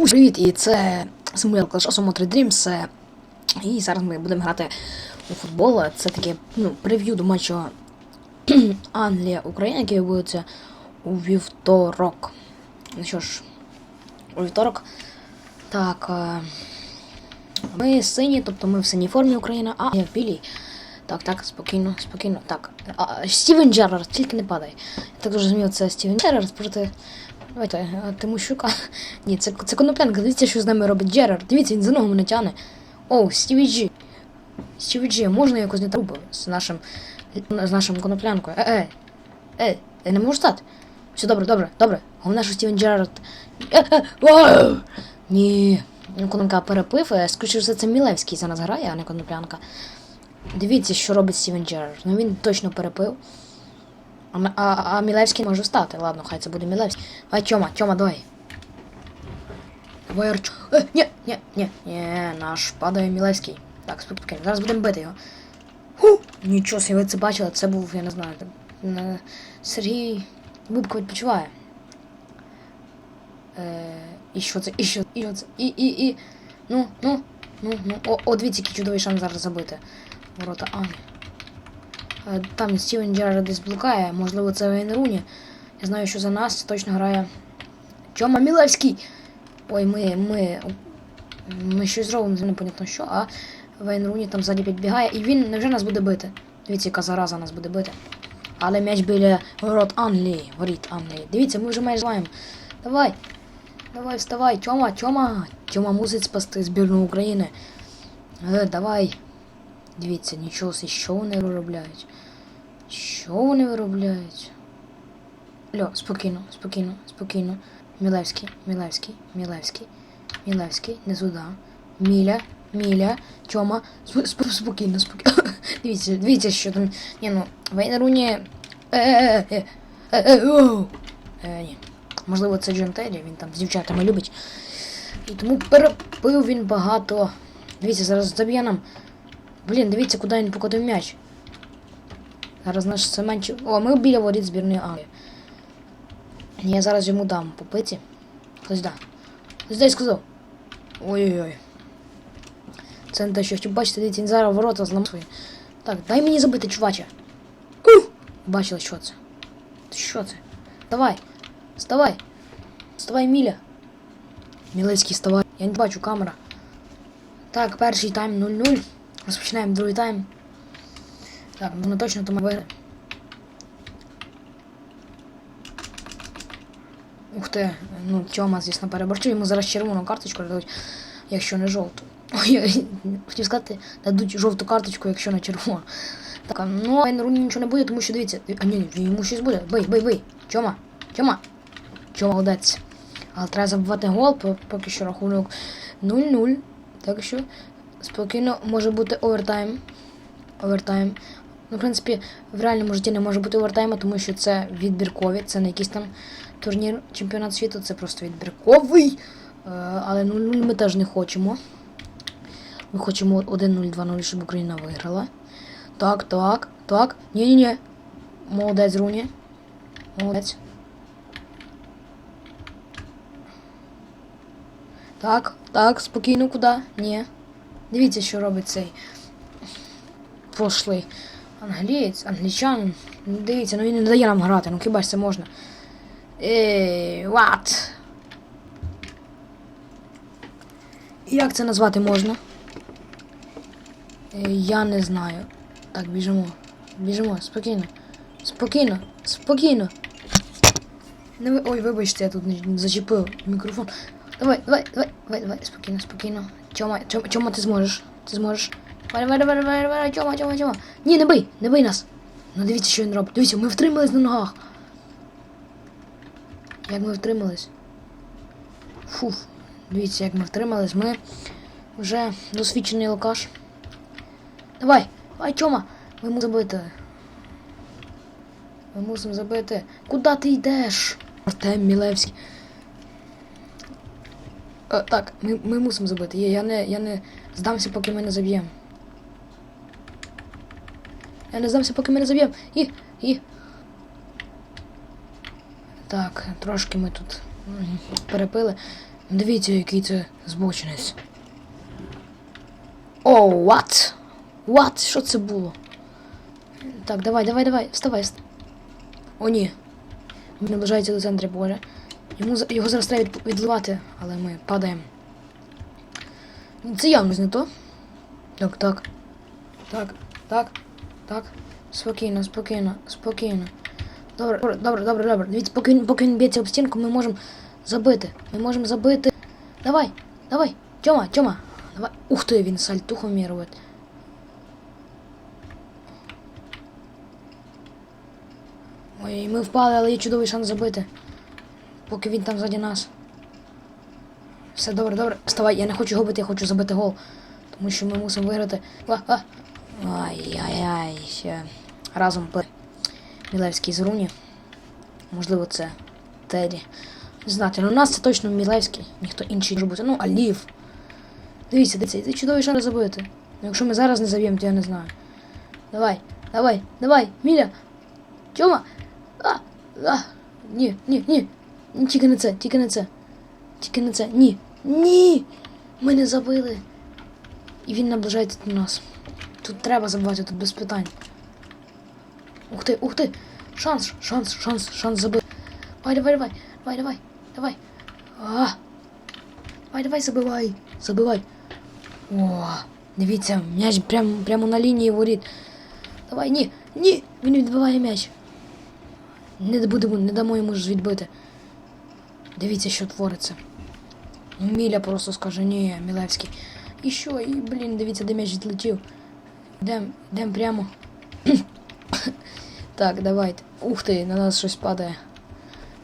Усім привіт! І це Samuel Clash of Motor Dreams. І зараз ми будемо грати у футбол. Це таке ну, прев'ю до матчу Англія-Україна, який відбудеться у вівторок. Ну що ж, у вівторок. Так. е, Ми сині, тобто ми в синій формі Україна, а я в білій. Так, так, спокійно, спокійно. Так. А, Стівен Джерард, тільки не падай. Я так зрозумів, це Стівен Джерард проти. Давайте, а, Тимощука. Ні, це, це Коноплянка. Дивіться, що з нами робить Джерард. Дивіться, він за ногу мене тяне. О, Стіві Джі. Стіві Джі, можна якось не трубу з нашим з нашим коноплянкою. Е, е, е, я не можу стати. Все добре, добре, добре. Головне, що Стівен Джерард. Е, е, вау! Ні. Ну, Конопля перепив, е, скоріше все, це Мілевський за нас грає, а не коноплянка. Дивіться, що робить Стівен Джерард. Ну він точно перепив. А, а, а Мілевський може встати. Ладно, хай це буде Мілевський. Давай, Тьома, Тьома, давай. Давай, Арчу. Е, ні, ні, ні, ні, наш падає Мілевський. Так, спокійно, зараз будемо бити його. Ху! Нічого собі, ви це бачили, це був, я не знаю. там, е, Сергій Бубко відпочиває. Е, і що це? І що? І що це? І, і, і. Ну, ну, ну, ну. О, о дивіться, який чудовий шанс зараз забити. Ворота Ани. Е, Там Стівен Джерард десь блукає, можливо, це Вейн Руні. Я знаю, що за нас точно грає. Тьома Мілевський! Ой, ми, ми. Ми щось зробимо, непонятно що, а Вейн Руні там ззаді підбігає, і він невже нас буде бити. Дивіться, яка зараза нас буде бити. Але м'яч біля ворот Англії. Воріт Англії. Дивіться, ми вже майже маємо. Давай. Давай, вставай, Тьома, Тьома. Тьома мусить спасти збірну України. Е, давай. Дивіться, нічого, що вони виробляють? Що вони виробляють? Льо, спокійно, спокійно, спокійно. Мілевський, Мілевський, Мілевський, Мілевський, не сюди. Міля, Міля, Тьома, сп- сп- спокійно, спокійно. Дивіться, дивіться, що там. Ні, ну, Вейнеруні. Е, е, е, ні. Можливо, це Джон Террі, він там з дівчатами любить. І тому перепив він багато. Дивіться, зараз заб'є нам. Блін, дивіться, він покотив м'яч. Зараз наш Семенчик. О, ми біля воріт збірної Англії. Я зараз йому дам по пиці. Хтось да. Хтось дай. Ой-ой-ой. Це не те, що хотів бачити, дивіться, він ворота зламав свої. Так, дай мені забити, чуваче. Ух! Бачили, що це? Що це? Давай. Вставай. Вставай, Міля. Мілецький, вставай. Я не бачу камера. Так, перший тайм 0-0. Розпочинаємо другий тайм. Так, ну точно то ми виграли. Ух ти, ну Тьома, звісно, переборчив, йому зараз червону карточку дадуть, якщо не жовту. Ой, я хотів сказати, дадуть жовту карточку, якщо не червону. Так, а, ну Вейн Руні нічого не буде, тому що дивіться. А ні, ні, йому щось буде. Бий, бий, бий. Тьома, Тьома. Тьома молодець. Але треба забивати гол, поки що рахунок 0-0. Так що спокійно може бути овертайм. Овертайм. Ну, в принципі, в реальному житті не може бути овертайму, тому що це відбіркові, це не якийсь там турнір чемпіонат світу, це просто відбірковий. Е, але 0-0 ми теж не хочемо. Ми хочемо 1-0, 2-0, щоб Україна виграла. Так, так, так. Ні-ні-ні. Молодець, Руні. Молодець. Так, так, спокійно, куди? Ні. Дивіться, що робить цей пошлий англієць, англічанин. Дивіться, ну він не дає нам грати, ну хіба ж це можна? Ей, what? Як це назвати можна? Е, Я не знаю. Так, біжимо. Біжимо, спокійно. Спокійно, спокійно. Не. Ой, вибачте, я тут зачепив мікрофон. Давай, давай, давай, давай, давай, спокійно, спокійно. Тьома, Тьома, Тьома, ти зможеш. Ти зможеш. Давай, давай, давай, давай, давай, Тьома, Тьома, Тьома. Ні, не бий, не бий нас. Ну дивіться, що він робить. Дивіться, ми втримались на ногах. Як ми втримались. Фуф. Дивіться, як ми втримались. Ми вже досвідчений алкаш. Давай, давай, Тьома. Ми мусимо забити. Ми мусимо забити. Куди ти йдеш? Артем Мілевський. Е, так, ми, ми мусимо забити. Я, я, не, я не здамся, поки ми не заб'ємо. Я не здамся, поки ми не заб'ємо. І. І. Так, трошки ми тут перепили. Дивіться, який це збочинець. О, what? What? Що це було? Так, давай, давай, давай, вставай. О, ні. Він наближається до центру поля. Йому, його зараз треба від- відливати, але ми падаємо. Це явно не то. Так, так. Так, так, так. Спокійно, спокійно, спокійно. Добре, добре, добре, добре. Дивіться, поки поки він б'ється об стінку, ми можемо забити. Ми можемо забити. Давай, давай, Тьома, Тьома. Давай. Ух ти, він сальтухом робить. Ой, ми впали, але є чудовий шанс забити. Поки він там ззаді нас. Все добре, добре. Вставай, я не хочу його бити, я хочу забити гол. Тому що ми мусимо виграти. А, а. Ай-яй-яй. Разом пи. Мілевський з Руні. Можливо, це Теді. Не знати, ну у нас це точно Мілевський, ніхто інший не може бути. Ну, Алів. Дивіться, дивіться, це чудовий шанс забити. Ну, якщо ми зараз не заб'ємо, то я не знаю. Давай, давай, давай, Міля! Тьома! А, а, ні, ні, ні. Тільки не це, тільки не це. Тільки не це. Ні. Ні! Ми не забили. І він наближається до нас. Тут треба забивати, тут без питань. Ух ти, ух ти! Шанс, шанс, шанс, шанс забити. Давай, давай, давай, давай, давай, давай. А. Давай, давай, забивай. Забивай. О, дивіться, м'яч прямо, прямо на лінії воріт. Давай, ні, ні, він відбиває м'яч. Не будемо, не дамо йому ж відбити. Дивіться, що твориться. Міля просто скаже, ні, Мілевський. І що? І, блін, дивіться, де м'яч відлетів. Йдем, йдем прямо. так, давайте. Ух ти, на нас щось падає.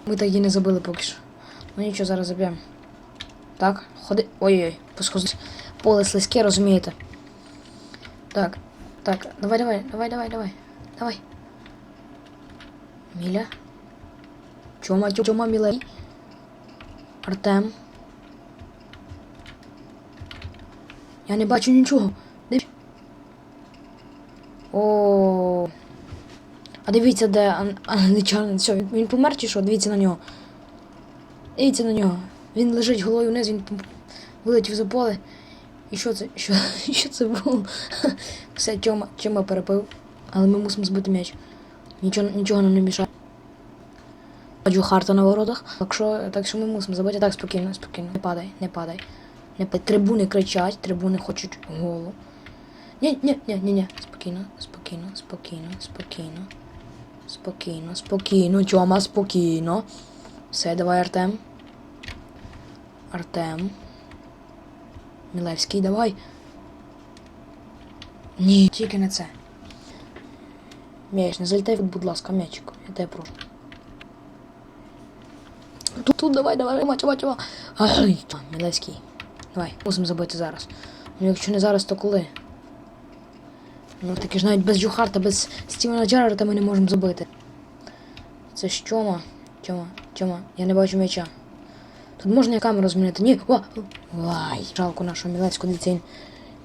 Ми так і не забили поки що. Ну нічого, зараз заб'ємо. Так, ходи. Ой-ой, посхоз. Поле слизьке, розумієте. Так, так, давай, давай, давай, давай, давай. Давай. Міля. Чома, чома, Міла. Артем. Я не бачу нічого. Де... О. А дивіться, де ан- англічанин. Все, він, він помер чи що? Дивіться на нього. Дивіться на нього. Він лежить головою вниз, він вилетів за поле. І що це? Що, що це було? Все, Тьома, Тьома перепив. Але ми мусимо збити м'яч. Нічого, нічого нам не мішає. Бачу Харта на воротах. Так що, так що ми мусимо забити. Так, спокійно, спокійно. Не падай, не падай. Не падай. Трибуни кричать, трибуни хочуть голу. Ні, ні, ні, ні, ні. Спокійно, спокійно, спокійно, спокійно. Спокійно, спокійно, Тьома, спокійно. Все, давай, Артем. Артем. Мілевський, давай. Ні, тільки не це. М'яч, не залітай, будь ласка, м'ячик. Я тебе прошу. Тут, тут, давай, давай, чува, чува, чува. Ай, Мілевський. Давай, мусимо забити зараз. Ну, якщо не зараз, то коли? Ну, таки ж навіть без Джухарта, без Стівена Джерарда ми не можемо забити. Це ж Тьома. Тьома, Тьома, я не бачу м'яча. Тут можна камеру змінити? Ні. О! Ай, жалко нашого Мілецького дитя.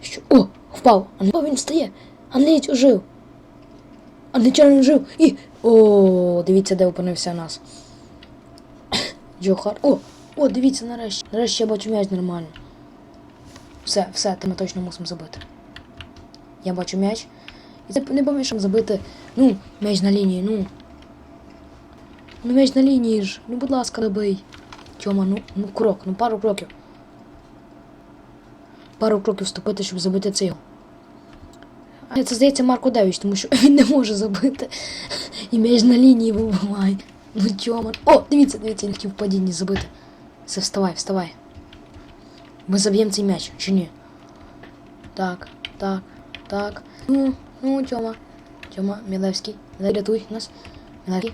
Що? О, впав. О, він встає. Англієць ожив. Англічанин ожив. І. О, дивіться, де опинився нас. Джохар. О! О, дивіться нарешті. Нарешті я бачу м'яч нормально. Все, все, ти ми точно мусимо забити. Я бачу м'яч. І це не помішам забити. Ну, м'яч на лінії, ну. Ну м'яч на лінії ж. Ну, будь ласка, добий. Тьома, ну, ну крок, ну пару кроків. Пару кроків вступити, щоб забити цей. А це здається Марко Девіч, тому що він не може забити. І м'яч на лінії вибиває. Ну Тьома. О, дивіться, дивіться, він хотів падінні забити. Все, вставай, вставай. Ми заб'ємо цей м'яч, чи ні? Так, так, так. Ну, ну, Тьома. Тьома. Мілевський, рятуй нас. Мілевський.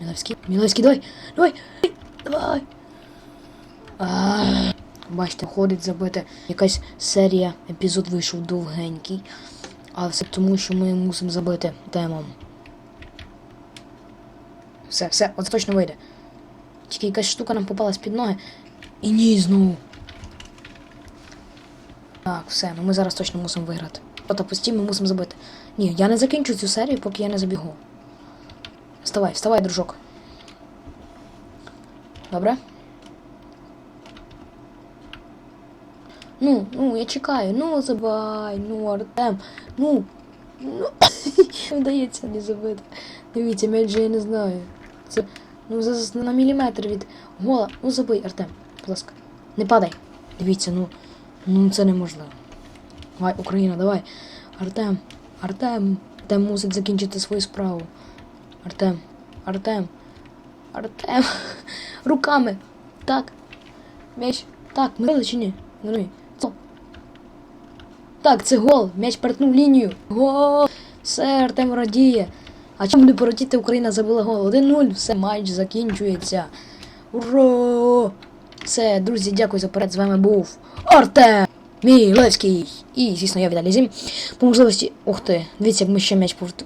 Мілевський. Мілевський, давай. Давай. Давай. А, Бачите, ходить забити. Якась серія, епізод вийшов довгенький. А все тому, що ми мусимо забити темом. Все, все, от точно вийде. Тільки якась штука нам попалась під ноги. І ні, знову. Так, все, ну ми зараз точно мусимо виграти. От пусті, ми мусимо забити. Ні, я не закінчу цю серію, поки я не забігу. Вставай, вставай, дружок. Добре? Ну, ну, я чекаю. Ну, забай, ну, Артем. Ну. Ну. Вдається не забити. Дивіться, м'яч я не знаю. Це. Ну, за на міліметр від гола. Ну, забий, Артем, будь ласка. Не падай. Дивіться, ну. Ну це неможливо. Давай, Україна, давай. Артем, Артем. Артем мусить закінчити свою справу. Артем, Артем, Артем. Руками. Так. М'яч. Так, ми чи ні? Не Так, це гол. М'яч перетнув лінію. Гол. Все, Артем радіє. А чим не порадіти Україна забила гол? 1-0. Все, матч закінчується. Ура! Все, друзі, дякую за перед. З вами був Артем Мілевський. І, звісно, я Віталій Зім. По можливості. Ух ти, дивіться, як ми ще м'яч повту.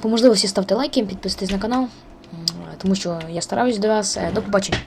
По можливості ставте лайки, підписуйтесь на канал. Тому що я стараюсь до вас. Е, До побачення.